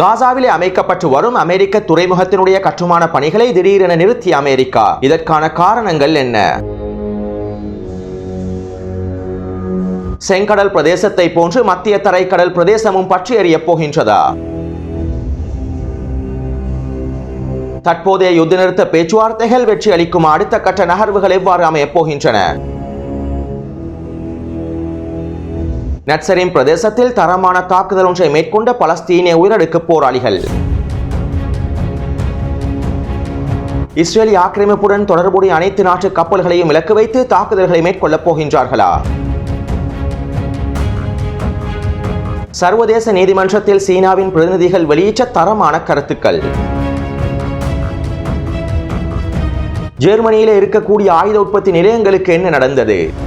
காசாவிலே அமைக்கப்பட்டு வரும் அமெரிக்க துறைமுகத்தினுடைய கட்டுமான பணிகளை திடீரென நிறுத்திய அமெரிக்கா. இதற்கான காரணங்கள் என்ன? செங்கடல் பிரதேசத்தை போன்று மத்திய தரைக்கடல் பிரதேசமும் பற்றி எறியப் போகின்றதா? தற்போதைய யுத்த நிறுத்த பேச்சுவார்த்தைகள் வெற்றி அளிக்கும் அடுத்த கட்ட நகர்வுகள் எவ்வாறு அமையப் போகின்றன? நட்சரின் பிரதேசத்தில் தரமான தாக்குதல் ஒன்றை மேற்கொண்ட பலஸ்தீனிய உயிரடுக்கு போராளிகள். இஸ்ரேலி ஆக்கிரமிப்புடன் தொடர்புடைய அனைத்து நாட்டு கப்பல்களையும் இலக்கு வைத்து தாக்குதல்களை மேற்கொள்ளப் போகின்றார்களா? சர்வதேச நீதிமன்றத்தில் சீனாவின் பிரதிநிதிகள் வெளியிட்ட தரமான கருத்துக்கள். ஜெர்மனியில இருக்கக்கூடிய ஆயுத உற்பத்தி நிலையங்களுக்கு என்ன நடந்தது?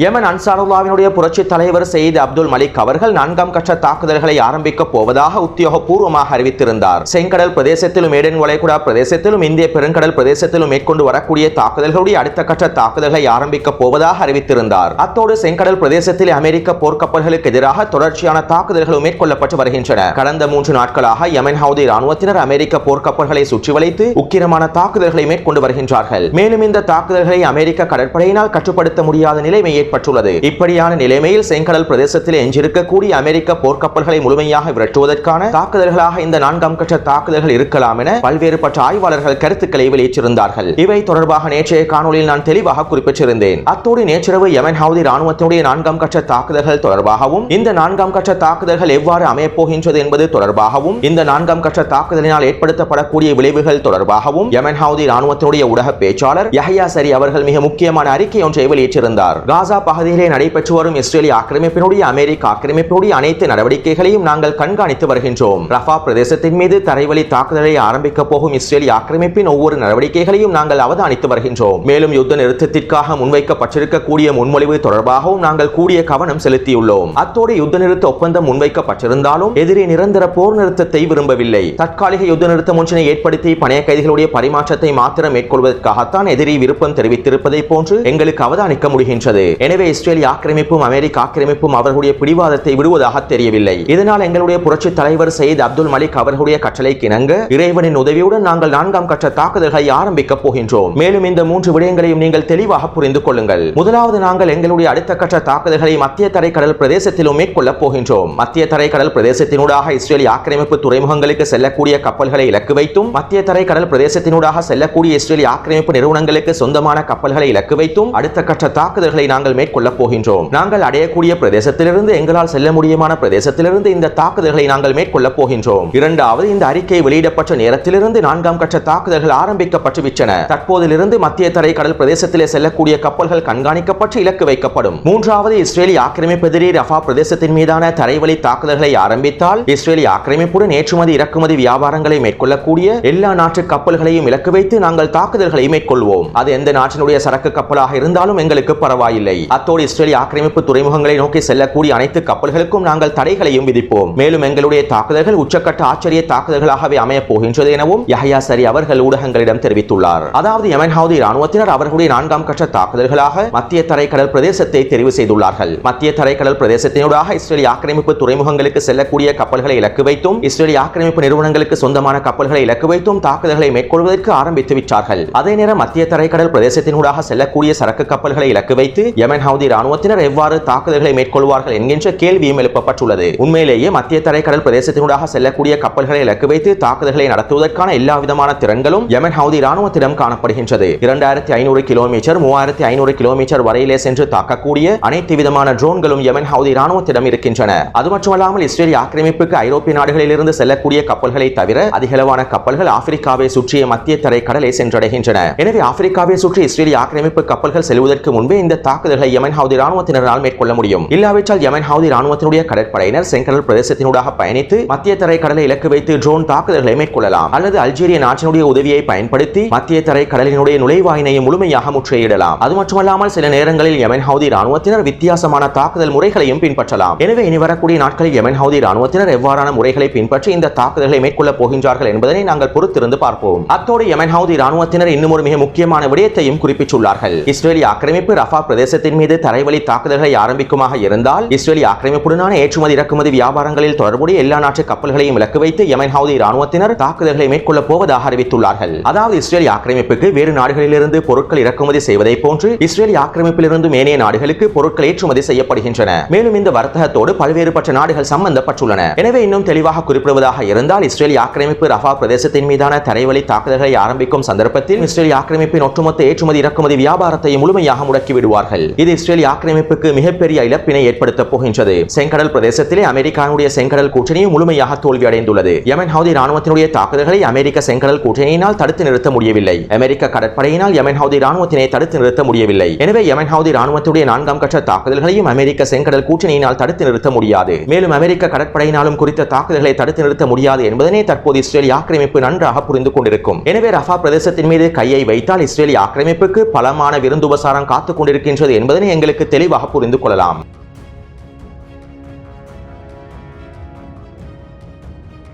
யமன் அன்சாருல்லாவினுடைய புரட்சி தலைவர் செய்து அப்துல் மலிக் அவர்கள் நான்காம் கட்ட தாக்குதல்களை ஆரம்பிக்கப் போவதாக உத்தியோகபூர்வமாக அறிவித்திருந்தார். செங்கடல் பிரதேசத்திலும் ஏடன் வளைகுடா பிரதேசத்திலும் இந்திய பெருங்கடல் பிரதேசத்திலும் மேற்கொண்டு வரக்கூடிய தாக்குதல்களுடைய அடுத்த கட்ட தாக்குதல்களை ஆரம்பிக்கப் போவதாக அறிவித்திருந்தார். அத்தோடு செங்கடல் பிரதேசத்தில் அமெரிக்க போர்க்கப்பல்களுக்கு எதிராக தொடர்ச்சியான தாக்குதல்களும் மேற்கொள்ளப்பட்டு வருகின்றன. கடந்த மூன்று நாட்களாக யமன் ஹவுதி ராணுவத்தினர் அமெரிக்க போர்க்கப்பல்களை சுற்றி வளைத்து உக்கிரமான தாக்குதல்களை மேற்கொண்டு வருகின்றார்கள். மேலும் இந்த தாக்குதல்களை அமெரிக்க கடற்படையினால் கட்டுப்படுத்த முடியாத நிலைமையை ஏற்பட்டுள்ளது. இப்படியான நிலைமையில் செங்கடல் பிரதேசத்தில் எஞ்சிருக்கக்கூடிய அமெரிக்க போர்க்கப்பல்களை முழுமையாக விரட்டுவதற்கான தாக்குதல்களாக இந்த நான்காம் கட்ட தாக்குதல்கள் இருக்கலாம் என பல்வேறுபட்ட ஆய்வாளர்கள் கருத்துக்களை வெளியிட்டிருந்தார்கள். இவை தொடர்பாக நேற்றைய காணொலியில் நான் தெளிவாக குறிப்பிட்டிருந்தேன். அத்தோடு நேற்றிரவு யமன் ஹவுதி ராணுவத்தினுடைய நான்காம் கட்ட தாக்குதல்கள் தொடர்பாகவும் இந்த நான்காம் கட்ட தாக்குதல்கள் எவ்வாறு அமையப்போகின்றது என்பது தொடர்பாகவும் இந்த நான்காம் கட்ட தாக்குதலினால் ஏற்படுத்தப்படக்கூடிய விளைவுகள் தொடர்பாகவும் யமன் ஹவுதி ராணுவத்தினுடைய ஊடக பேச்சாளர் யஹ்யா சரி அவர்கள் மிக முக்கியமான அறிக்கை ஒன்றை வெளியிட்டிருந்தார். காசா பகுதியிலே நடைபெற்று வரும் இஸ்ரேலிய ஆக்கிரமிப்பினுடைய அமெரிக்க ஆக்கிரமிப்பினுடைய அனைத்து நடவடிக்கைகளையும் நாங்கள் கண்காணித்து வருகின்றோம். ரஃபா பிரதேசத்தின் மீது தரைவழி தாக்குதலை ஆரம்பிக்க போகும் இஸ்ரேலிய ஆக்கிரமிப்பின் ஒவ்வொரு நடவடிக்கைகளையும் நாங்கள் அவதானித்து வருகின்றோம். மேலும் யுத்த நிறுத்தத்திற்காக முன்வைக்கப்பட்டிருக்கக்கூடிய முன்மொழிவு தொடர்பாகவும் நாங்கள் கூடிய கவனம் செலுத்தியுள்ளோம். அத்தோடு யுத்த நிறுத்த ஒப்பந்தம் முன்வைக்கப்பட்டிருந்தாலும் எதிரி நிரந்தர போர் நிறுத்தத்தை விரும்பவில்லை. தற்காலிக யுத்த நிறுத்தம் ஒன்றினை ஏற்படுத்தி பணைய கைதிகளுடைய பரிமாற்றத்தை மாத்திரம் மேற்கொள்வதற்காகத்தான் எதிரி விருப்பம் தெரிவித்திருப்பதை போன்று எங்களுக்கு அவதானிக்க முடிகின்றது. எனவே இஸ்ரேலிய ஆக்கிரமிப்பும் அமெரிக்க ஆக்கிரமிப்பும் அவர்களுடைய பிடிவாதத்தை விடுவதாக தெரியவில்லை. இதனால் எங்களுடைய புரட்சி தலைவர் சயித் அப்துல் மலிக் அவர்களுடைய கட்டளைக்கு இணங்க இறைவனின் உதவியுடன் நாங்கள் நான்காம் கட்ட தாக்குதல்களை ஆரம்பிக்க போகின்றோம். மேலும் இந்த மூன்று விடயங்களையும் நீங்கள் தெளிவாக புரிந்து கொள்ளுங்கள். முதலாவது நாங்கள் எங்களுடைய அடுத்த கட்ட தாக்குதல்களை மத்திய தரைக்கடல் பிரதேசத்திலும் மேற்கொள்ளப் போகின்றோம். மத்திய தரைக்கடல் பிரதேசத்தினூடாக இஸ்ரேலிய ஆக்கிரமிப்பு துறைமுகங்களுக்கு செல்லக்கூடிய கப்பல்களை இலக்கு வைத்தும் மத்திய தரைக்கடல் பிரதேசத்தினூடாக செல்லக்கூடிய இஸ்ரேலிய ஆக்கிரமிப்பு நிறுவனங்களுக்கு சொந்தமான கப்பல்களை இலக்கு வைத்தும் அடுத்த கட்ட தாக்குதல்களை நாங்கள் மேற்கொள்ளப் போகின்றோம். நாங்கள் அடையக்கூடிய பிரதேசத்திலிருந்து எங்களால் செல்ல முடியுமான பிரதேசத்திலிருந்து இந்த தாக்குதல்களை நாங்கள் மேற்கொள்ளப் போகின்றோம். இரண்டாவது இந்த அறிக்கை வெளியிடப்பட்ட நேரத்திலிருந்து நான்காம் கட்ட தாக்குதல்கள் ஆரம்பிக்கப்பட்டு விட்டன தற்போதிலிருந்து மத்திய தரை கடல் பிரதேசத்திலே செல்லக்கூடிய கப்பல்கள் கண்காணிக்கப்பட்டு இலக்கு வைக்கப்படும். மூன்றாவது இஸ்ரேலி ஆக்கிரமிப்பு எதிரி ரஃபா பிரதேசத்தின் மீதான தரைவழி தாக்குதல்களை ஆரம்பித்தால் இஸ்ரேலி ஆக்கிரமிப்புடன் ஏற்றுமதி இறக்குமதி வியாபாரங்களை மேற்கொள்ளக்கூடிய எல்லா நாட்டு கப்பல்களையும் இலக்கு வைத்து நாங்கள் தாக்குதல்களை மேற்கொள்வோம். அது எந்த நாட்டினுடைய சரக்கு கப்பலாக இருந்தாலும் எங்களுக்கு பரவாயில்லை. அத்தோடு இஸ்ரேலிய ஆக்கிரமிப்பு துறைமுகங்களை நோக்கி செல்லக்கூடிய அனைத்து கப்பல்களுக்கும் நாங்கள் தடைகளையும் விதிப்போம். மேலும் எங்களுடைய தாக்குதல்கள் உச்சக்கட்ட ஆச்சரிய தாக்குதல்களாகவே அமையப் போகின்றது எனவும் யஹயா சரி அவர்கள் ஊடகங்களிடம் தெரிவித்துள்ளார். அதாவது யமன் ஹவுதி ராணுவத்தினர் அவர்களுடைய நான்காம் கட்ட தாக்குதல்களாக மத்திய தரைக்கடல் பிரதேசத்தை தெரிவு செய்துள்ளார்கள். மத்திய தரைக்கடல் பிரதேசத்தினூடாக இஸ்ரேலிய ஆக்கிரமிப்பு துறைமுகங்களுக்கு செல்லக்கூடிய கப்பல்களை இலக்கு வைத்தும் இஸ்ரேலிய ஆக்கிரமிப்பு நிறுவனங்களுக்கு சொந்தமான கப்பல்களை இலக்கு வைத்தும் தாக்குதல்களை மேற்கொள்வதற்கு ஆரம்பித்து விட்டார்கள். அதே நேரம் மத்திய தரைக்கடல் பிரதேசத்தினூடாக செல்லக்கூடிய சரக்கு கப்பல்களை இலக்கு வைத்து யமன் ஹவுதி ராணுவத்தினர் எவ்வாறு தாக்குதல்களை மேற்கொள்வார்கள் என்கின்ற கேள்வியும் எழுப்பப்பட்டுள்ளது. உண்மையிலேயே மத்திய தரைக்கடல் பிரதேசத்தினூடாக செல்லக்கூடிய கப்பல்களை இலக்கு வைத்து தாக்குதல்களை நடத்துவதற்கான எல்லா விதமான திறன்களும் யமன் ஹவுதி ராணுவத்திடம் காணப்படுகின்றது. இரண்டாயிரத்தி ஐநூறு கிலோமீட்டர் மூவாயிரத்தி ஐநூறு கிலோமீட்டர் வரையிலே சென்று தாக்கக்கூடிய அனைத்து விதமான ட்ரோன்களும் யமன் ஹவுதி ராணுவத்திடம் இருக்கின்றன. அது மட்டுமல்லாமல் இஸ்ரேலிய ஆக்கிரமிப்புக்கு ஐரோப்பிய நாடுகளில் இருந்து செல்லக்கூடிய கப்பல்களை தவிர அதிகளவான கப்பல்கள் ஆப்பிரிக்காவை சுற்றிய மத்திய தரை கடலை சென்றடைகின்றன. எனவே ஆப்பிரிக்காவை சுற்றி இஸ்ரேலிய ஆக்கிரமிப்பு கப்பல்கள் செல்வதற்கு முன்பே இந்த தாக்குதல்கள் நடவடிக்கைகளை யமன் ஹவுதி ராணுவத்தினரால் மேற்கொள்ள முடியும். இல்லாவிட்டால் யமன் ஹவுதி ராணுவத்தினுடைய கடற்படையினர் செங்கடல் பிரதேசத்தினூடாக பயணித்து மத்திய தரை கடலை இலக்கு வைத்து ட்ரோன் தாக்குதல்களை மேற்கொள்ளலாம். அல்லது அல்ஜீரிய நாட்டினுடைய உதவியை பயன்படுத்தி மத்திய தரை கடலினுடைய நுழைவாயினை முழுமையாக முற்றுகையிடலாம். அது மட்டுமல்லாமல் சில நேரங்களில் யமன் ஹவுதி ராணுவத்தினர் வித்தியாசமான தாக்குதல் முறைகளையும் பின்பற்றலாம். எனவே இனி வரக்கூடிய நாட்களில் யமன் ஹவுதி ராணுவத்தினர் எவ்வாறான முறைகளை பின்பற்றி இந்த தாக்குதல்களை மேற்கொள்ளப் போகின்றார்கள் என்பதனை நாங்கள் பொறுத்திருந்து பார்ப்போம். அத்தோடு யமன் ஹவுதி ராணுவத்தினர் இன்னும் ஒரு மிக முக்கியமான விடயத்தையும் குறிப்பிட்டுள்ளார்கள். இஸ்ரேலிய ஆக்கிரமிப்பு ரஃபா பிரதேசத்தின் மீது தரைவழி தாக்குதல்களை ஆரம்பிக்குமாக இருந்தால் இஸ்ரேலிய ஆக்கிரமிப்புடனான ஏற்றுமதி இறக்குமதி வியாபாரங்களில் தொடர்புடைய எல்லா நாட்டு கப்பல்களையும் இலக்கு வைத்து யமன் ஹவுதி ராணுவத்தினர் தாக்குதல்களை மேற்கொள்ளப் போவதாக அறிவித்துள்ளார்கள். அதாவது இஸ்ரேலிய ஆக்கிரமிப்புக்கு வேறு நாடுகளிலிருந்து பொருட்கள் இறக்குமதி செய்வதை போன்று இஸ்ரேலிய ஆக்கிரமிப்பிலிருந்து மேனைய நாடுகளுக்கு பொருட்கள் ஏற்றுமதி செய்யப்படுகின்றன. மேலும் இந்த வர்த்தகத்தோடு பல்வேறுபட்ட நாடுகள் சம்பந்தப்பட்டுள்ளன. எனவே இன்னும் தெளிவாக குறிப்பிடுவதாக இருந்தால் இஸ்ரேலி ஆக்கிரமிப்பு ரஃபா பிரதேசத்தின் மீதான தரைவழி தாக்குதல்களை ஆரம்பிக்கும் சந்தர்ப்பத்தில் இஸ்ரேலி ஆக்கிரமிப்பின் ஒட்டுமொத்த ஏற்றுமதி இறக்குமதி வியாபாரத்தை முழுமையாக முடக்கி விடுவார்கள். இது இஸ்ரேல் ஆக்கிரமிப்புக்கு மிகப்பெரிய இழப்பினை ஏற்படுத்தப் போகின்றது. செங்கடல் பிரதேசத்திலே அமெரிக்காவுடைய செங்கடல் கூட்டணியும் முழுமையாக தோல்வியடைந்துள்ளது. யமன் ஹவுதி ராணுவத்தினுடைய தாக்குதல்களை அமெரிக்க செங்கடல் கூட்டணியினால் தடுத்து நிறுத்த முடியவில்லை. அமெரிக்க கடற்படையினால் யமன் ஹவுதி ராணுவத்தினை தடுத்து நிறுத்த முடியவில்லை. எனவே யமன் ஹவுதி ராணுவத்துடைய நான்காம் கட்ட தாக்குதல்களையும் அமெரிக்க செங்கடல் கூட்டணியினால் தடுத்து நிறுத்த முடியாது. மேலும் அமெரிக்க கடற்படையினாலும் குறித்த தாக்குதல்களை தடுத்து நிறுத்த முடியாது என்பதனை தற்போது இஸ்ரேல் ஆக்கிரமிப்பு நன்றாக புரிந்து கொண்டிருக்கும். எனவே ரஃபா பிரதேசத்தின் மீது கையை வைத்தால் இஸ்ரேலிய ஆக்கிரமிப்புக்கு பலமான விருந்துபசாரம் காத்துக் கொண்டிருக்கின்றது என்பதனை எங்களுக்கு தெளிவாக புரிந்து கொள்ளலாம்.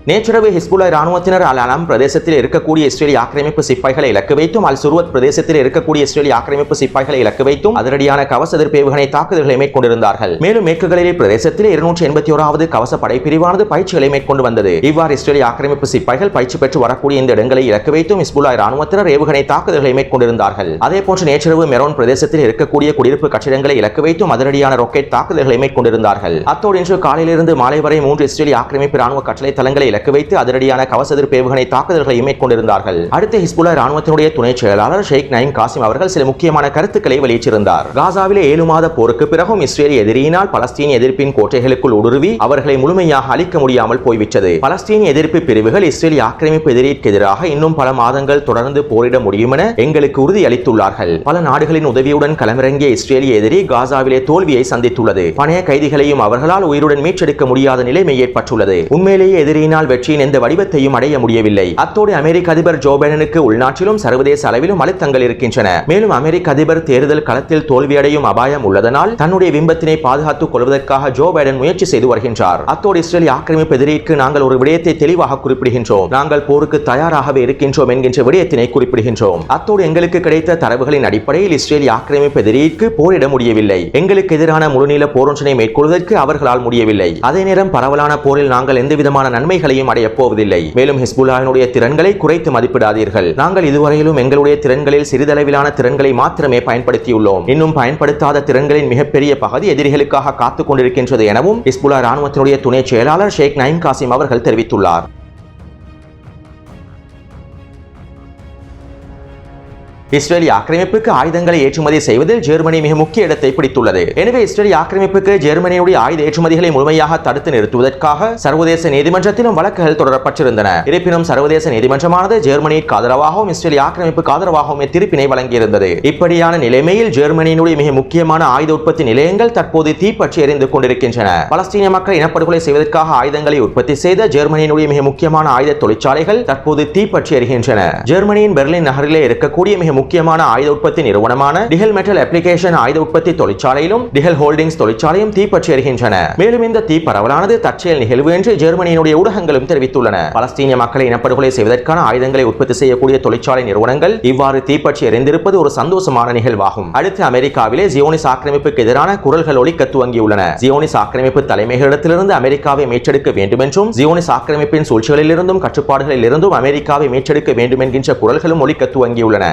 நேற்றிரவு ஹிஸ்புல்லா ராணுவத்தினர் அல் அலாம் பிரதேசத்தில் இருக்கக்கூடிய இஸ்ரேலிய ஆக்கிரமிப்பு சிப்பாய்களை இலக்கு வைத்தும் அல் சுருவத் பிரதேசத்தில் இருக்கக்கூடிய இஸ்ரேலிய ஆக்கிரமிப்பு சிப்பாய்களை இலக்கு வைத்தும் அதிரடியான கவச எதிர்ப்பேவுகணை தாக்குதல்களை மேற்கொண்டிருந்தார்கள். மேலும் மேற்குகளிலே பிரதேசத்தில் இருநூற்றி எண்பத்தி ஓராவது கவச படைப்பிரிவானது பயிற்சிகளை மேற்கொண்டு வந்தது இவ்வாறு இஸ்ரேலிய ஆக்கிரமிப்பு சிப்பாய்கள் பயிற்சி பெற்று வரக்கூடிய இந்த இடங்களை இலக்கு வைத்தும் ஹிஸ்புல்லா ராணுவத்தினர் ஏவுகணை தாக்குதல்களை மேற்கொண்டிருந்தார்கள். அதே போன்று நேற்றிரவு மெரோன் பிரதேசத்தில் இருக்கக்கூடிய குடியிருப்பு கட்டிடங்களை இலக்கு வைத்தும் அதிரடியான ராக்கெட் தாக்குதல்களை மேற்கொண்டிருந்தார்கள். அத்தோடு இன்று காலையிலிருந்து மாலை வரை மூன்று இஸ்ரேலிய ஆக்கிரமிப்பு ராணுவ கட்டளை தளங்களை இலக்கு வைத்து அதிரடியான கவச எதிர்ப்பு ஏவுகணை தாக்குதல்களை மேற்கொண்டிருந்தார்கள். அடுத்து ஹிஸ்புல்லா ராணுவத்தினுடைய துணை செயலாளர் ஷேக் நயீம் காசிம் அவர்கள் சில முக்கியமான கருத்துக்களை வெளியிட்டிருந்தார். காசாவிலே ஏழு மாத போருக்கு பிறகும் இஸ்ரேல் எதிரியினால் பலஸ்தீனிய எதிர்ப்பின் கோட்டைகளுக்குள் ஊடுருவி அவர்களை முழுமையாக அழிக்க முடியாமல் போய்விட்டது. பலஸ்தீனிய எதிர்ப்பு பிரிவுகள் இஸ்ரேல் ஆக்கிரமிப்பு எதிரிக்கு எதிராக இன்னும் பல மாதங்கள் தொடர்ந்து போரிட முடியும் என எங்களுக்கு உறுதி அளித்துள்ளார்கள் பல நாடுகளின் உதவியுடன் களமிறங்கிய இஸ்ரேலிய எதிரி காசாவிலே தோல்வியை சந்தித்துள்ளது. பணைய கைதிகளையும் அவர்களால் உயிருடன் மீட்டெடுக்க முடியாத நிலைமை ஏற்பட்டுள்ளது. உண்மையிலேயே எதிரியினால் வெற்றியின் எந்த வடிவத்தையும் அடைய முடியவில்லை. அத்தோடு அமெரிக்க அதிபர் ஜோ பைடனுக்கு உள்நாட்டிலும் சர்வதேச அளவிலும் அழுத்தங்கள் இருக்கின்றன. மேலும் அமெரிக்க அதிபர் தேர்தல் களத்தில் தோல்வியடையும் அபாயம் உள்ளதனால் தன்னுடைய பிம்பத்தினை பாதுகாத்துக் கொள்வதற்காக ஜோ பைடன் முயற்சி செய்து வருகின்றார். அத்தோடு இஸ்ரேல் ஆக்கிரமிப்பு எதிரிக்கு நாங்கள் ஒரு விடயத்தை தெளிவாக குறிப்பிடுகின்றோம். நாங்கள் போருக்கு தயாராகவே இருக்கின்றோம் என்கின்ற விடயத்தினை குறிப்பிடுகின்றோம். அத்தோடு எங்களுக்கு கிடைத்த தரவுகளின் அடிப்படையில் இஸ்ரேல் ஆக்கிரமிப்பு எதிரிக்கு போரிட முடியவில்லை. எங்களுக்கு எதிரான முழுநீள போரொன்றினை மேற்கொள்வதற்கு அவர்களால் முடியவில்லை. அதே நேரம் பரவலான போரில் நாங்கள் எந்தவிதமான இலக்குகளையும் அடையப் போவதில்லை. மேலும் ஹிஸ்புல்லாவினுடைய திறன்களை குறைத்து மதிப்பிடாதீர்கள். நாங்கள் இதுவரையிலும் எங்களுடைய திறன்களில் சிறிதளவிலான திறன்களை மாத்திரமே பயன்படுத்தியுள்ளோம். இன்னும் பயன்படுத்தாத திறன்களின் மிகப்பெரிய பகுதி எதிரிகளுக்காக காத்துக் கொண்டிருக்கின்றது எனவும் ஹிஸ்புல்லா ராணுவத்தினுடைய துணை செயலாளர் ஷேக் நயீம் காசிம் அவர்கள் தெரிவித்துள்ளார். இஸ்ரேலிய ஆக்கிரமிப்புக்கு ஆயுதங்களை ஏற்றுமதி செய்வதில் ஜெர்மனி மிக முக்கிய இடத்தை பிடித்துள்ளது. எனவே இஸ்ரேலிய ஆக்கிரமிப்புக்கு ஜெர்மனியுடைய ஆயுத ஏற்றுமதிகளை முழுமையாக தடுத்து நிறுத்துவதற்காக சர்வதேச நீதிமன்றத்திலும் வழக்குகள் தொடரப்பட்டிருந்தன. இருப்பினும் சர்வதேச நீதிமன்றமானது ஜெர்மனிக்கு ஆதரவாகவும் இஸ்ரேலிய ஆக்கிரமிப்புக்கு ஆதரவாகவும் தீர்ப்பினை வழங்கியிருந்தது. இப்படியான நிலைமையில் ஜெர்மனியினுடைய மிக முக்கியமான ஆயுத உற்பத்தி நிலையங்கள் தற்போது தீப்பற்றி எரிந்து கொண்டிருக்கின்றன. பலஸ்தீன மக்கள் இனப்படுகொலை செய்வதற்காக ஆயுதங்களை உற்பத்தி செய்த ஜெர்மனியினுடைய மிக முக்கியமான ஆயுத தொழிற்சாலைகள் தற்போது தீப்பற்றி எறிகின்றன ஜெர்மனியின் பெர்லின் நகரிலே இருக்கக்கூடிய மிக முக்கியமான ஆயுத உற்பத்தி நிறுவனமான டிஹெல் மெட்டல் அப்ளிகேஷன் ஆயுத உற்பத்தி தொழிற்சாலையிலும் டிஹெல் ஹோல்டிங்ஸ் தொழிற்சாலையும் தீப்பற்றி எரிகின்றன மேலும் இந்த தீ பரவலானது தற்செயல் நிகழ்வு என்று ஜெர்மனியினுடைய ஊடகங்களும் தெரிவித்துள்ளன. பலஸ்தீனிய மக்களை இனப்படுகொலை செய்வதற்கான ஆயுதங்களை உற்பத்தி செய்யக்கூடிய தொழிற்சாலை நிறுவனங்கள் இவ்வாறு தீப்பற்றி எரிந்திருப்பது ஒரு சந்தோஷமான நிகழ்வாகும். அடுத்து அமெரிக்காவிலே ஜியோனிஸ் ஆக்கிரமிப்புக்கு எதிரான குரல்கள் ஒலிக்க துவங்கியுள்ளன. ஜியோனிஸ் ஆக்கிரமிப்பு தலைமைகளிடத்திலிருந்து அமெரிக்காவை மீட்டெடுக்க வேண்டும் என்றும் ஜியோனிஸ் ஆக்கிரமிப்பின் சூழ்ச்சிகளிலிருந்தும் கட்டுப்பாடுகளில் இருந்தும் அமெரிக்காவை மீட்டெடுக்க வேண்டும் என்கின்ற குரல்களும் ஒலிக்க துவங்கியுள்ளன.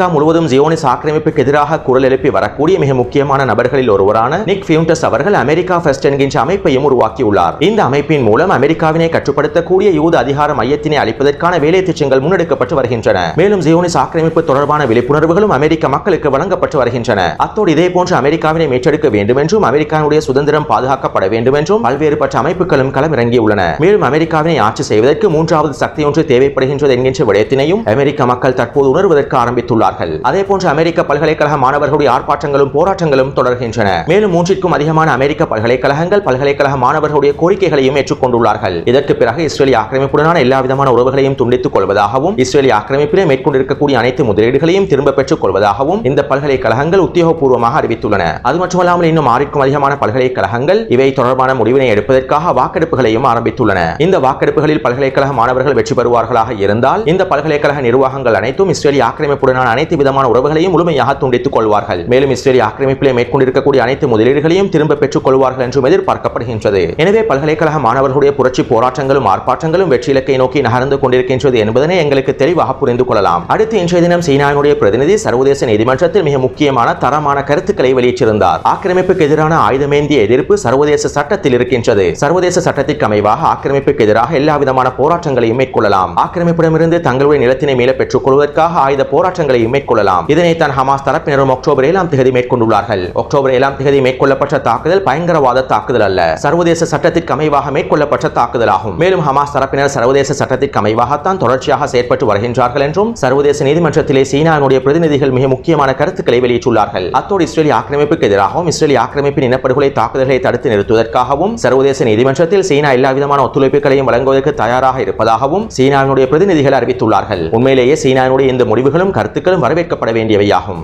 முழுவதும் ஜியோனிஸ் ஆக்கிரமிப்புக்கு எதிராக குரல் எழுப்பி வரக்கூடிய மிக முக்கியமான நபர்களில் ஒருவரான நிக் ஃபியூண்டஸ் அவர்கள் அமெரிக்கா ஃபர்ஸ்ட் என்கின்ற அமைப்பையும் உருவாக்கியுள்ளார். இந்த அமைப்பின் மூலம் அமெரிக்காவினை கட்டுப்படுத்தக்கூடிய யூத அதிகார மையத்தினை அளிப்பதற்கான வேலை திட்டங்கள் முன்னெடுக்கப்பட்டு வருகின்றன. மேலும் ஜியோனிஸ் ஆக்கிரமிப்பு தொடர்பான விழிப்புணர்வுகளும் அமெரிக்க மக்களுக்கு வழங்கப்பட்டு வருகின்றன. அத்தோடு இதே போன்று அமெரிக்காவினை மீட்டெடுக்க வேண்டும் என்றும் அமெரிக்காவுடைய சுதந்திரம் பாதுகாக்கப்பட வேண்டும் என்றும் பல்வேறுபட்ட அமைப்புகளும் களமிறங்கியுள்ளன. மேலும் அமெரிக்காவினை ஆட்சி செய்வதற்கு மூன்றாவது சக்தி ஒன்று தேவைப்படுகின்றது என்கின்ற விடயத்தினையும் அமெரிக்க மக்கள் தற்போது உணர்வதற்கு ஆரம்பித்துள்ளனர். அறிவித்துள்ளார்கள் அதே போன்று அமெரிக்க பல்கலைக்கழக மாணவர்களுடைய ஆர்ப்பாட்டங்களும் போராட்டங்களும் தொடர்கின்றன. மேலும் மூன்றிற்கும் அதிகமான அமெரிக்க பல்கலைக்கழகங்கள் பல்கலைக்கழக மாணவர்களுடைய கோரிக்கைகளையும் ஏற்றுக்கொண்டுள்ளார்கள். இதற்கு பிறகு இஸ்ரேலிய ஆக்கிரமிப்புடனான எல்லா விதமான உறவுகளையும் துண்டித்துக் கொள்வதாகவும் இஸ்ரேலிய ஆக்கிரமிப்பிலே மேற்கொண்டிருக்கக்கூடிய அனைத்து முதலீடுகளையும் திரும்ப பெற்றுக் கொள்வதாகவும் இந்த பல்கலைக்கழகங்கள் உத்தியோகபூர்வமாக அறிவித்துள்ளன. அது மட்டுமல்லாமல் இன்னும் ஆறிற்கும் அதிகமான பல்கலைக்கழகங்கள் இவை தொடர்பான முடிவினை எடுப்பதற்காக வாக்கெடுப்புகளையும் ஆரம்பித்துள்ளன. இந்த வாக்கெடுப்புகளில் பல்கலைக்கழக மாணவர்கள் வெற்றி பெறுவார்களாக இருந்தால் இந்த பல்கலைக்கழக நிர்வாகங்கள் அனைத்தும் இஸ்ரேலிய ஆக்கிரமிப்புடனான அனைத்து விதமான உறவுகளையும் முழுமையாக துண்டித்துக் கொள்வார்கள். மேலும் இஸ்ரேலிய ஆக்கிரமிப்பிலே மேற்கொண்டிருக்கக்கூடிய அனைத்து முதலீடுகளையும் திரும்ப பெற்றுக் கொள்வார்கள் என்றும் எதிர்பார்க்கப்படுகின்றது. எனவே பல்கலைக்கழக மாணவர்களுடைய புரட்சி போராட்டங்களும் ஆர்ப்பாட்டங்களும் வெற்றி இலக்கை நோக்கி நகர்ந்து கொண்டிருக்கின்றது என்பதனை எங்களுக்கு தெளிவாக புரிந்து கொள்ளலாம். அடுத்து இன்றைய தினம் சீனாவினுடைய பிரதிநிதி சர்வதேச நீதிமன்றத்தில் மிக முக்கியமான தரமான கருத்துக்களை வெளியிட்டிருந்தார். ஆக்கிரமிப்புக்கு எதிரான ஆயுதமேந்திய எதிர்ப்பு சர்வதேச சட்டத்தில் இருக்கின்றது. சர்வதேச சட்டத்திற்கு அமைவாக ஆக்கிரமிப்புக்கு எதிராக எல்லா விதமான போராட்டங்களையும் மேற்கொள்ளலாம். ஆக்கிரமிப்பிடமிருந்து தங்களுடைய நிலத்தினை மேல பெற்றுக் கொள்வதற்காக ஆயுத போராட்டங்களையும் மேற்கொள்ளலாம். இதனைத்தான் ஹமாஸ் தரப்பினரும் அக்டோபர் ஏழாம் தேதி மேற்கொண்டுள்ளார்கள். அக்டோபர் ஏழாம் தேதி மேற்கொள்ளப்பட்ட தாக்குதல் பயங்கரவாத தாக்குதல் அல்ல. சர்வதேச சட்டத்திற்கு அமைவாக மேற்கொள்ளப்பட்ட தாக்குதல் ஆகும் மேலும் ஹமாஸ் தரப்பினர் சர்வதேச சட்டத்திற்கு அமைவாகத்தான் தொடர்ச்சியாக செயற்பட்டு வருகின்றார்கள் என்றும் சர்வதேச நீதிமன்றத்திலே சீனானுடைய பிரதிநிதிகள் மிக முக்கியமான கருத்துக்களை வெளியிட்டுள்ளார்கள். அத்தோடு இஸ்ரேலிய ஆக்கிரமிப்புக்கு எதிராகவும் இஸ்ரேலிய ஆக்கிரமிப்பின் இனப்படுகொலை தாக்குதல்களை தடுத்து நிறுத்துவதற்காகவும் சர்வதேச நீதிமன்றத்தில் சீனா எல்லா விதமான ஒத்துழைப்புகளையும் வழங்குவதற்கு தயாராக இருப்பதாகவும் சீனாவினுடைய பிரதிநிதிகள் அறிவித்துள்ளார்கள். உண்மையிலேயே சீனாவினுடைய இந்த முடிவுகளும் கருத்துக்கள் மக்களும் வரவேற்கப்பட வேண்டியவையாகும்.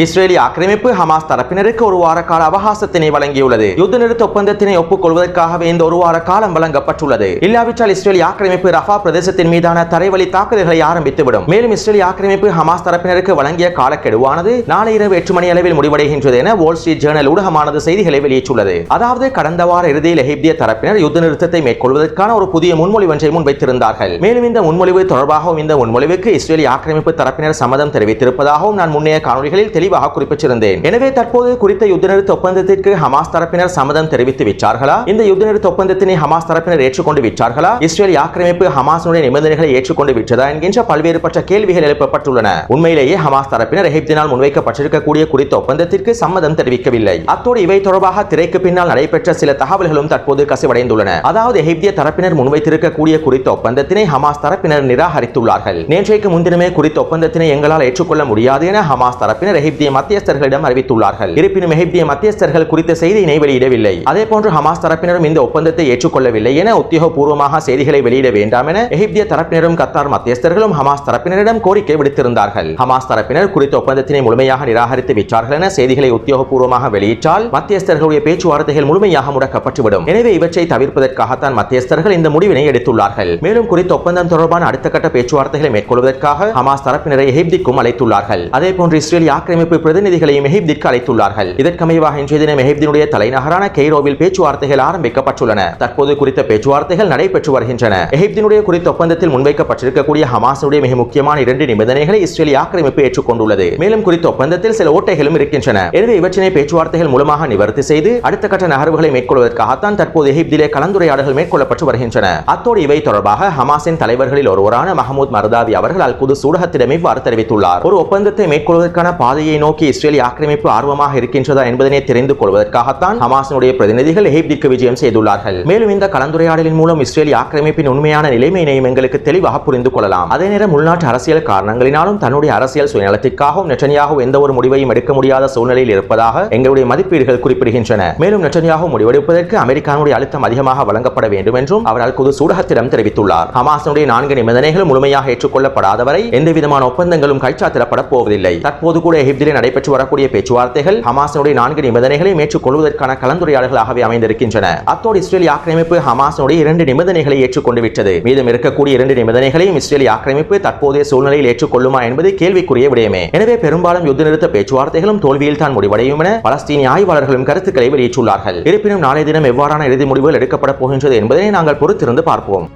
இஸ்ரேலிய ஆக்கிரமிப்பு ஹமாஸ் தரப்பினருக்கு ஒரு வார கால அவகாசத்தினை வழங்கியுள்ளது. யுத்த நிறுத்த ஒப்பந்தத்தினை ஒப்புக்கொள்வதற்காகவே இந்த ஒரு வார காலம் வழங்கப்பட்டுள்ளது. இல்லாவிட்டால் இஸ்ரேலிய ஆக்கிரமிப்பு ரஃபா பிரதேசத்தின் மீதான தரைவழி தாக்குதல்களை ஆரம்பித்துவிடும். மேலும் இஸ்ரேலிய ஆக்கிரமிப்பு ஹமாஸ் தரப்பினருக்கு வழங்கிய காலக்கெடுவானது நாளை இரவு எட்டு மணி அளவில் முடிவடைகின்றது என வால் ஸ்ட்ரீட் ஜேர்னல் ஊடகமானது செய்திகளை வெளியிட்டுள்ளது. அதாவது கடந்த வார இறுதியில் எகிப்திய தரப்பினர் யுத்த நிறுத்தத்தை மேற்கொள்வதற்கான ஒரு புதிய முன்மொழிவு ஒன்றை முன்வைத்திருந்தார்கள். மேலும் இந்த முன்மொழிவு தொடர்பாகவும் இந்த முன்மொழிவுக்கு இஸ்ரேலிய ஆக்கிரமிப்பு தரப்பினர் சம்மதம் தெரிவித்திருப்பதாகவும் நான் முன்னைய காணொலிகளில் தெளிவாக குறிப்பிட்டிருந்தேன். எனவே தற்போது குறித்த யுத்த நிறுத்த ஒப்பந்தத்திற்கு ஹமாஸ் தரப்பினர் சம்மதம் தெரிவித்து விட்டார்களா? இந்த யுத்த நிறுத்த ஒப்பந்தத்தினை ஹமாஸ் தரப்பினர் ஏற்றுக்கொண்டு விட்டார்களா? இஸ்ரேல் ஆக்கிரமிப்பு ஹமாஸுடைய நிபந்தனைகளை ஏற்றுக்கொண்டு விட்டதா என்கின்ற பல்வேறுபட்ட கேள்விகள் எழுப்பப்பட்டுள்ளன. உண்மையிலேயே ஹமாஸ் தரப்பினர் எகிப்தினால் முன்வைக்கப்பட்டிருக்கக்கூடிய குறித்த ஒப்பந்தத்திற்கு சம்மதம் தெரிவிக்கவில்லை. அத்தோடு இவை தொடர்பாக திரைக்கு பின்னால் நடைபெற்ற சில தகவல்களும் தற்போது கசிவடைந்துள்ளன. அதாவது எகிப்திய தரப்பினர் முன்வைத்திருக்கக்கூடிய குறித்த ஒப்பந்தத்தினை ஹமாஸ் தரப்பினர் நிராகரித்துள்ளார்கள். நேற்றைக்கு முன்தினமே குறித்த ஒப்பந்தத்தினை எங்களால் ஏற்றுக்கொள்ள முடியாது என ஹமாஸ் தரப்பினர் எகிப்திய மத்தியஸ்தர்களிடம் அறிவித்துள்ளார்கள். இருப்பினும் எகிப்திய மத்தியஸ்தர்கள் குறித்த செய்தியினை வெளியிடவில்லை. அதே போன்று ஹமாஸ் தரப்பினரும் இந்த ஒப்பந்தத்தை ஏற்றுக்கொள்ளவில்லை என உத்தியோகபூர்வமாக செய்திகளை வெளியிட வேண்டாம் என எகிப்திய தரப்பினரும் கத்தார் மத்தியஸ்தர்களும் ஹமாஸ் தரப்பினரிடம் கோரிக்கை விடுத்திருந்தார்கள். ஹமாஸ் தரப்பினர் குறித்த ஒப்பந்தத்தினை முழுமையாக நிராகரித்து விட்டார்கள் என செய்திகளை உத்தியோகபூர்வமாக வெளியிட்டால் மத்தியஸ்தர்களுடைய பேச்சுவார்த்தைகள் முழுமையாக முடக்கப்பட்டுவிடும். எனவே இவற்றை தவிர்ப்பதற்காகத்தான் மத்தியஸ்தர்கள் இந்த முடிவினை எடுத்துள்ளார்கள். மேலும் குறித்த ஒப்பந்தம் தொடர்பான அடுத்த கட்ட பேச்சுவார்த்தைகளை மேற்கொள்வதற்காக ஹமாஸ் தரப்பினரை எகிப்திக்கும் அழைத்துள்ளார்கள். அதே போன்று இஸ்ரேல் கூட்டமைப்பு பிரதிநிதிகளையும் எகிப்திற்கு அழைத்துள்ளார்கள். இதற்கமைவாக இன்றைய தினம் எகிப்தினுடைய தலைநகரான கெய்ரோவில் பேச்சுவார்த்தைகள் ஆரம்பிக்கப்பட்டுள்ளன. தற்போது குறித்த பேச்சுவார்த்தைகள் நடைபெற்று வருகின்றன. எகிப்தினுடைய குறித்த ஒப்பந்தத்தில் முன்வைக்கப்பட்டிருக்கக்கூடிய ஹமாசுடைய மிக முக்கியமான இரண்டு நிபந்தனைகளை இஸ்ரேலிய ஆக்கிரமிப்பு ஏற்றுக்கொண்டுள்ளது. மேலும் குறித்த ஒப்பந்தத்தில் சில ஓட்டைகளும் இருக்கின்றன. எனவே இவற்றினை பேச்சுவார்த்தைகள் மூலமாக நிவர்த்தி செய்து அடுத்த கட்ட நகர்வுகளை மேற்கொள்வதற்காகத்தான் தற்போது எகிப்திலே கலந்துரையாடல்கள் மேற்கொள்ளப்பட்டு வருகின்றன. அத்தோடு இவை தொடர்பாக ஹமாஸின் தலைவர்களில் ஒருவரான மஹமூத் மர்தாவி அவர்கள் அல் குது சூடகத்திடம் இவ்வாறு தெரிவித்துள்ளார். ஒரு ஒப்பந்தத்தை மேற்கொள்வதற்கான பாதையை நோக்கி இஸ்ரேல் ஆக்கிரமிப்பு ஆர்வமாக இருக்கின்றதா என்பதனை தெரிந்து கொள்வதற்காகத்தான் ஹமாஸினுடைய பிரதிநிதிகள் எகிப்திற்கு விஜயம் செய்துள்ளார்கள். மேலும் இந்த கலந்துரையாடலின் மூலம் இஸ்ரேல் ஆக்கிரமிப்பின் உண்மையான நிலைமையினையும் எங்களுக்கு தெளிவாக புரிந்து கொள்ளலாம். அதே நேரம் உள்நாட்டு அரசியல் காரணங்களினாலும் தன்னுடைய அரசியல் சுயநலத்திற்காகவும் நெட்டன்யாகு எந்த ஒரு முடிவையும் எடுக்க முடியாத சூழ்நிலையில் இருப்பதாக எங்களுடைய மதிப்பீடுகள் குறிப்பிடுகின்றன. மேலும் நெட்டன்யாகு முடிவெடுப்பதற்கு அமெரிக்காவுடைய அழுத்தம் அதிகமாக வழங்கப்பட வேண்டும் என்றும் அவர் அல் குது சூடகத்திடம் தெரிவித்துள்ளார். ஹமாஸினுடைய நான்கு நிபந்தனைகளும் முழுமையாக ஏற்றுக்கொள்ளப்படாதவரை எந்தவிதமான ஒப்பந்தங்களும் கைச்சாத்திடப்பட போவதில்லை. தற்போது கூட எதிரே நடைபெற்று வரக்கூடிய பேச்சுவார்த்தைகள் ஹமாஸினுடைய நான்கு நிபந்தனைகளை ஏற்றுக்கொள்வதற்கான கலந்துரையாடல்களாகவே அமைந்திருக்கின்றன. அத்தோடு இஸ்ரேல் ஆக்கிரமிப்பு ஹமாஸினுடைய இரண்டு நிபந்தனைகளை ஏற்றுக்கொண்டு விட்டது மீதம் இருக்கக்கூடிய இரண்டு நிபந்தனைகளையும் இஸ்ரேல் ஆக்கிரமிப்பு தற்போதைய சூழ்நிலையில் ஏற்றுக்கொள்ளுமா என்பது கேள்விக்குரிய விடயமே. எனவே பெரும்பாலும் யுத்த நிறுத்த பேச்சுவார்த்தைகளும் தோல்வியில் தான் முடிவடையும் என பலஸ்தீனிய ஆய்வாளர்களும் கருத்துக்களை வெளியிட்டுள்ளார்கள். இருப்பினும் நாளைய தினம் எவ்வாறான இறுதி முடிவுகள் எடுக்கப்பட போகின்றது என்பதை நாங்கள் பொறுத்திருந்து பார்ப்போம்.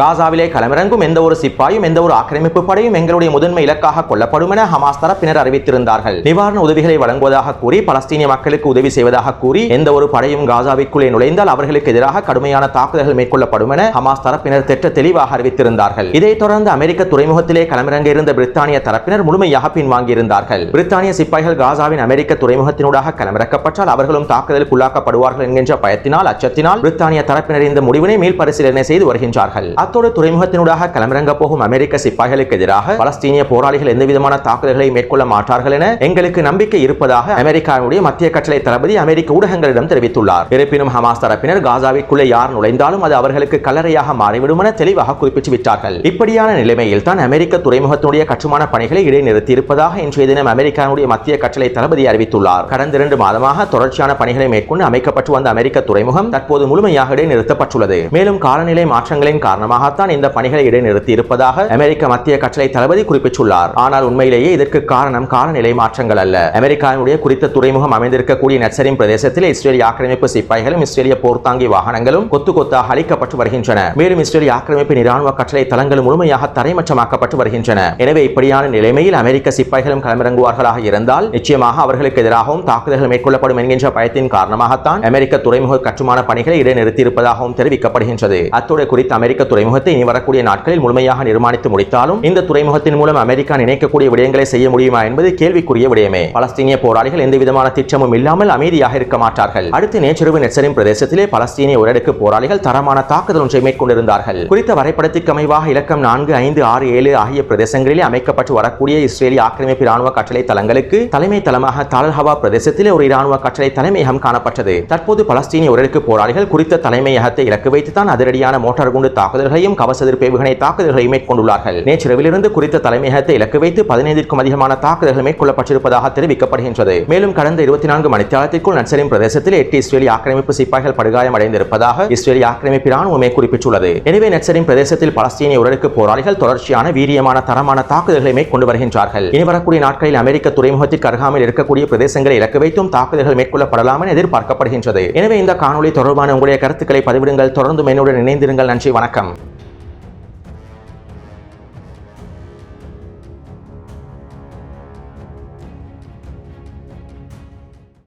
காசாவிலே களமிறங்கும் எந்த ஒரு சிப்பாயும் எந்த ஒரு ஆக்கிரமிப்பு படையும் எங்களுடைய முதன்மை இலக்காக கொல்லப்படும் என ஹமாஸ் தரப்பினர் அறிவித்திருந்தார்கள். நிவாரண உதவிகளை வழங்குவதாக கூறி பலஸ்தீனிய மக்களுக்கு உதவி செய்வதாக கூறி எந்த ஒரு படையும் காசாவிற்குள்ளே நுழைந்தால் அவர்களுக்கு எதிராக கடுமையான தாக்குதல்கள் மேற்கொள்ளப்படும் என ஹமாஸ் தரப்பினர் திட்ட தெளிவாக அறிவித்திருந்தார்கள். இதைத் தொடர்ந்து அமெரிக்க துறைமுகத்திலே களமிறங்க இருந்த பிரித்தானிய தரப்பினர் முழுமையாக பின்வாங்கியிருந்தார்கள். பிரித்தானிய சிப்பாய்கள் காசாவின் அமெரிக்க துறைமுகத்தினூடாக களமிறக்கப்பட்டால் அவர்களும் தாக்குதலுக்குள்ளாக்கப்படுவார்கள் என்கின்ற பயத்தினால் அச்சத்தினால் பிரித்தானிய தரப்பினர் இந்த முடிவினை மேல் பரிசீலனை செய்து வருகின்றார்கள். அத்தோடு துறைமுகத்தினூடாக களமிறங்க போகும் அமெரிக்க சிப்பாய்களுக்கு எதிராக பலஸ்தீனிய போராளிகள் எந்தவிதமான தாக்குதல்களை மேற்கொள்ள மாட்டார்கள் என எங்களுக்கு நம்பிக்கை இருப்பதாக அமெரிக்காவுடைய மத்திய கட்டளை தளபதி அமெரிக்க ஊடகங்களிடம் தெரிவித்துள்ளார். இருப்பினும் ஹமாஸ் தரப்பினர் காசாவிற்குள்ளே யார் நுழைந்தாலும் அது அவர்களுக்கு கல்லறையாக மாறிவிடும் என தெளிவாக குறிப்பிட்டு விட்டார்கள். இப்படியான நிலைமையில் தான் அமெரிக்க துறைமுகத்தினுடைய கட்டுமான பணிகளை இடைநிறுத்தி இருப்பதாக இன்றைய தினம் அமெரிக்காவுடைய மத்திய கட்டளை தளபதி அறிவித்துள்ளார். கடந்த இரண்டு மாதமாக தொடர்ச்சியான பணிகளை மேற்கொண்டு அமைக்கப்பட்டு வந்த அமெரிக்க துறைமுகம் தற்போது முழுமையாக இடைநிறுத்தப்பட்டுள்ளது. மேலும் காலநிலை மாற்றங்களின் காரணமாக காரணமாகத்தான் இந்த பணிகளை இடைநிறுத்தி இருப்பதாக அமெரிக்க மத்திய கட்டளை தளபதி குறிப்பிட்டுள்ளார். ஆனால் உண்மையிலேயே இதற்கு காரணம் காலநிலை மாற்றங்கள் அல்ல. அமெரிக்காவினுடைய குறித்த துறைமுகம் அமைந்திருக்கக்கூடிய நெட்சரின் பிரதேசத்தில் இஸ்ரேலிய ஆக்கிரமிப்பு சிப்பாய்களும் இஸ்ரேலிய போர்த்தாங்கி வாகனங்களும் கொத்து கொத்தாக அளிக்கப்பட்டு வருகின்றன. மேலும் இஸ்ரேலிய ஆக்கிரமிப்பின் இராணுவ கட்டளை தளங்கள் முழுமையாக தரைமட்டமாக்கப்பட்டு வருகின்றன. எனவே இப்படியான நிலைமையில் அமெரிக்க சிப்பாய்களும் களமிறங்குவார்களாக இருந்தால் நிச்சயமாக அவர்களுக்கு எதிராகவும் தாக்குதல்கள் மேற்கொள்ளப்படும் என்கின்ற பயத்தின் காரணமாகத்தான் அமெரிக்க துறைமுக கட்டுமான பணிகளை இடைநிறுத்தியிருப்பதாகவும் தெரிவிக்கப்படுகின்றது. அத்தோடு குறித்து அமெரிக்க துறை துறைமுகத்தை இனி வரக்கூடிய நாட்களில் முழுமையாக நிர்மாணித்து முடித்தாலும் இந்த துறைமுகத்தின் மூலம் அமெரிக்கா நினைக்கக்கூடிய விடயங்களை செய்ய முடியுமா என்பது கேள்விக்குரிய விடயமே. பலஸ்தீனிய போராளிகள் எந்த விதமான திட்டமும் இல்லாமல் அமைதியாக இருக்க மாட்டார்கள். அடுத்து நேற்றிரவு நெச்சரின் பிரதேசத்திலே பலஸ்தீனிய உரடுக்கு போராளிகள் தரமான தாக்குதல் ஒன்றை மேற்கொண்டிருந்தார்கள். குறித்த வரைபடத்திற்கு அமைவாக இலக்கம் நான்கு ஐந்து ஆறு ஏழு ஆகிய பிரதேசங்களிலே அமைக்கப்பட்டு வரக்கூடிய இஸ்ரேலிய ஆக்கிரமிப்பு இராணுவ கட்டளை தளங்களுக்கு தலைமை தளமாக தாலஹவா பிரதேசத்திலே ஒரு இராணுவ கட்டளை தலைமையகம் காணப்பட்டது. தற்போது பலஸ்தீனிய உரடுக்கு போராளிகள் குறித்த தலைமையகத்தை இலக்கு வைத்துதான் அதிரடியான மோட்டார் குண்டு தாக்குதல் தாக்குதல்களையும் கவச எதிர்ப்பு ஏவுகணை தாக்குதல்களையும் மேற்கொண்டுள்ளார்கள் நேற்றிரவிலிருந்து குறித்த தலைமையகத்தை இலக்கு வைத்து பதினைந்திற்கும் அதிகமான தாக்குதல்கள் மேற்கொள்ளப்பட்டிருப்பதாக தெரிவிக்கப்படுகின்றது. மேலும் கடந்த இருபத்தி நான்கு மணித்தியாலத்திற்குள் நட்சரின் பிரதேசத்தில் எட்டு இஸ்ரேலிய ஆக்கிரமிப்பு சிப்பாய்கள் படுகாயம் அடைந்திருப்பதாக இஸ்ரேலிய ஆக்கிரமிப்பு ராணுவமே குறிப்பிட்டுள்ளது. எனவே நட்சரின் பிரதேசத்தில் பலஸ்தீனிய உடலுக்கு போராளிகள் தொடர்ச்சியான வீரியமான தரமான தாக்குதல்களை மேற்கொண்டு வருகின்றார்கள். இனி வரக்கூடிய நாட்களில் அமெரிக்க துறைமுகத்திற்கு அருகாமல் இருக்கக்கூடிய பிரதேசங்களை இலக்கு வைத்தும் தாக்குதல்கள் மேற்கொள்ளப்படலாம் என எதிர்பார்க்கப்படுகின்றது. எனவே இந்த காணொலி தொடர்பான உங்களுடைய கருத்துக்களை பதிவிடுங்கள். தொடர்ந்து என்னுடன் இணைந்திருங்கள். நன்றி. வணக்கம்.